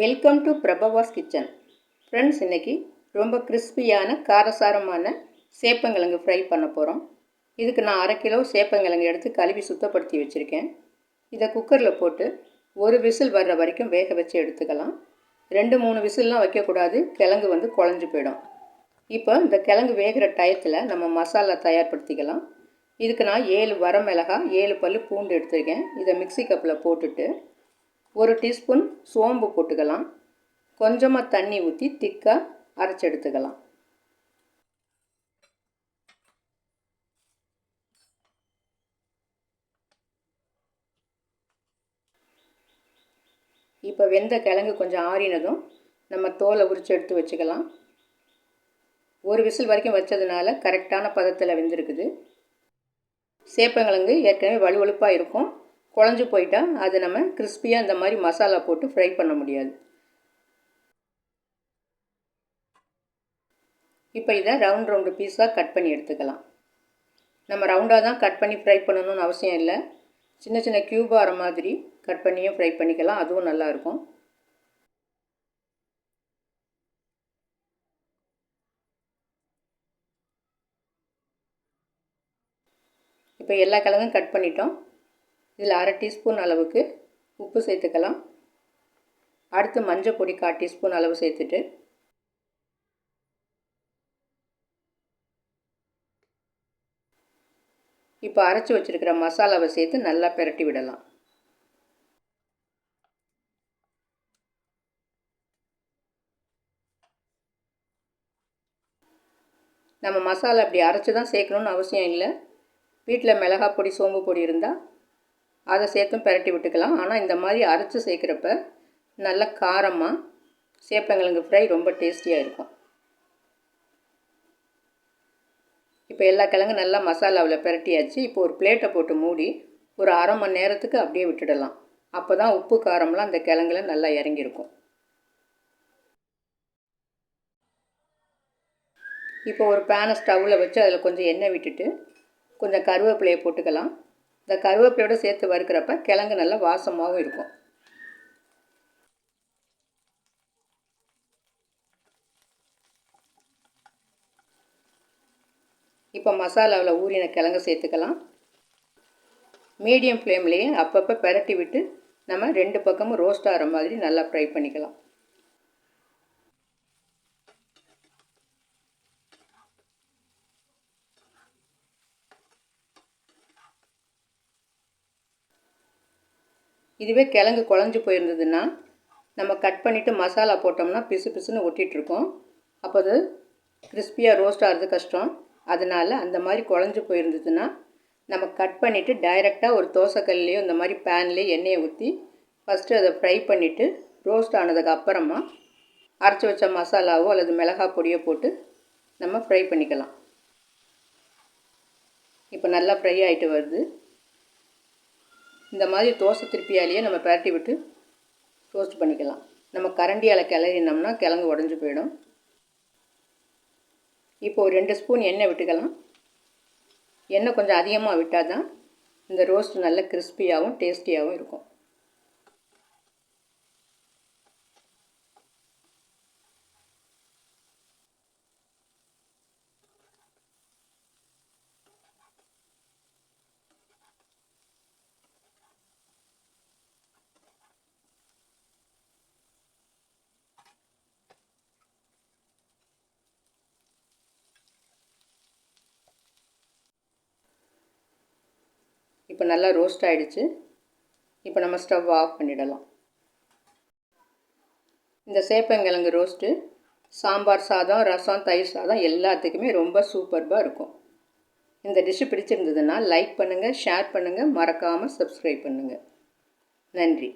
Welcome to Prabhava's kitchen friends இன்றைக்கி ரொம்ப கிறிஸ்பியான காரசாரமான சேப்பங்கிழங்கு ஃப்ரை பண்ண போகிறோம் இதுக்கு நான் அரை கிலோ சேப்பங்கிழங்கு எடுத்து கழுவி சுத்தப்படுத்தி வச்சுருக்கேன். இதை குக்கரில் போட்டு ஒரு விசில் வர்ற வரைக்கும் வேக வச்சு எடுத்துக்கலாம். ரெண்டு மூணு விசில்லாம் வைக்கக்கூடாது. கிழங்கு வந்து குழஞ்சி போயிடும். இப்போ இந்த கிழங்கு வேகிற டயத்தில் நம்ம மசாலா தயார்படுத்திக்கலாம். இதுக்கு நான் ஏழு வரமிளகா ஏழு பல் பூண்டு எடுத்திருக்கேன். இதை மிக்சி கப்பில் போட்டுட்டு ஒரு டீஸ்பூன் சோம்பு போட்டுக்கலாம். கொஞ்சமாக தண்ணி ஊற்றி திக்காக அரைச்சி எடுத்துக்கலாம் இப்போ வெந்த கிழங்கு கொஞ்சம் ஆறினதும் நம்ம தோலை உரித்து எடுத்து வச்சுக்கலாம். ஒரு விசில் வரைக்கும் வச்சதுனால கரெக்டான பதத்தில் வெந்திருக்குது. சேப்பங்கிழங்கு ஏற்கனவே வலுவழுப்பாக இருக்கும். குழஞ்சி போயிட்டால் அதை நம்ம கிறிஸ்பியாக இந்த மாதிரி மசாலா போட்டு ஃப்ரை பண்ண முடியாது. இப்போ இதை ரவுண்ட் ரவுண்டு பீஸாக கட் பண்ணி எடுத்துக்கலாம். நம்ம ரவுண்டாக தான் கட் பண்ணி ஃப்ரை பண்ணணும்னு அவசியம் இல்லை. சின்ன சின்ன க்யூபாக வர மாதிரி கட் பண்ணியும் ஃப்ரை பண்ணிக்கலாம். அதுவும் நல்லாயிருக்கும் இப்போ எல்லா கிழங்கும் கட் பண்ணிட்டோம். இதில் அரை டீஸ்பூன் அளவுக்கு உப்பு சேர்த்துக்கலாம். அடுத்து மஞ்சள் பொடி கால் டீஸ்பூன் அளவு சேர்த்துட்டு. இப்போ அரைச்சி வச்சுருக்கிற மசாலாவை சேர்த்து நல்லா பிரட்டி விடலாம். நம்ம மசாலா அப்படி அரைச்சி தான் சேர்க்கணுன்னு அவசியம் இல்லை. வீட்டில் மிளகாய் பொடி சோம்பு பொடி இருந்தால் அதை சேர்த்தும் பெரட்டி விட்டுக்கலாம். ஆனால் இந்த மாதிரி அரைச்சி சேர்க்குறப்ப நல்ல காரமாக சேப்பங்கிழங்கு ஃப்ரை ரொம்ப டேஸ்டியாக இருக்கும். இப்போ எல்லா கிழங்கும் நல்லா மசாலாவில் பெரட்டியாச்சு. இப்போ ஒரு பிளேட்டை போட்டு மூடி ஒரு அரை மணி நேரத்துக்கு அப்படியே விட்டுடலாம். அப்போ தான் உப்பு காரம்லாம் அந்த கிழங்குல நல்லா இறங்கியிருக்கும். இப்போ ஒரு பேனை ஸ்டவ்வில் வச்சு அதில் கொஞ்சம் எண்ணெய் விட்டுட்டு கொஞ்சம் கருவேப்பிலையை போட்டுக்கலாம். இந்த கருவேப்பிலையோடு சேர்த்து வறுக்கிறப்ப கிழங்கு நல்லா வாசமாகவும் இருக்கும். இப்போ மசாலாவில் ஊறின கிழங்கு சேர்த்துக்கலாம். மீடியம் ஃப்ளேம்லேயே அப்பப்போ பெரட்டி விட்டு நம்ம ரெண்டு பக்கமும் ரோஸ்ட் ஆகிற மாதிரி நல்லா ஃப்ரை பண்ணிக்கலாம். இதுவே கிழங்கு குழஞ்சி போயிருந்ததுன்னா நம்ம கட் பண்ணிவிட்டு மசாலா போட்டோம்னா பிசு பிசுன்னு ஒட்டிகிட்ருக்கோம் அப்போ அது கிறிஸ்பியாக ரோஸ்ட் ஆகிறது கஷ்டம். அதனால் அந்த மாதிரி குழஞ்சி போயிருந்ததுன்னா நம்ம கட் பண்ணிவிட்டு டைரெக்டாக ஒரு தோசைக்கல்லையோ இந்த மாதிரி பேன்லேயோ எண்ணெயை ஊற்றி ஃபஸ்ட்டு அதை ஃப்ரை பண்ணிவிட்டு ரோஸ்ட் ஆனதுக்கு அப்புறமா அரைச்சி வச்ச மசாலாவோ அல்லது மிளகாய் பொடியோ போட்டு நம்ம ஃப்ரை பண்ணிக்கலாம். இப்போ நல்லா ஃப்ரை ஆகிட்டு வருது. இந்த மாதிரி தோசை திருப்பியாலேயே நம்ம பரட்டி விட்டு ரோஸ்ட் பண்ணிக்கலாம். நம்ம கரண்டியால் கிளறினோம்னா கிழங்கு உடஞ்சி போயிடும். இப்போது ரெண்டு ஸ்பூன் எண்ணெய் விட்டுக்கலாம். எண்ணெய் கொஞ்சம் அதிகமாக விட்டால் தான் இந்த ரோஸ்ட் நல்ல கிறிஸ்பியாகவும் டேஸ்டியாகவும் இருக்கும். இப்போ நல்லா ரோஸ்ட் ஆகிடுச்சு இப்போ நம்ம ஸ்டவ் ஆஃப் பண்ணிடலாம். இந்த சேப்பங்கிழங்கு ரோஸ்ட்டு சாம்பார் சாதம் ரசம் தயிர் சாதம் எல்லாத்துக்குமே ரொம்ப சூப்பர்பாக இருக்கும். இந்த டிஷ்ஷு பிடிச்சிருந்ததுன்னா லைக் பண்ணுங்கள் ஷேர் பண்ணுங்கள் மறக்காமல் சப்ஸ்கிரைப் பண்ணுங்கள் நன்றி.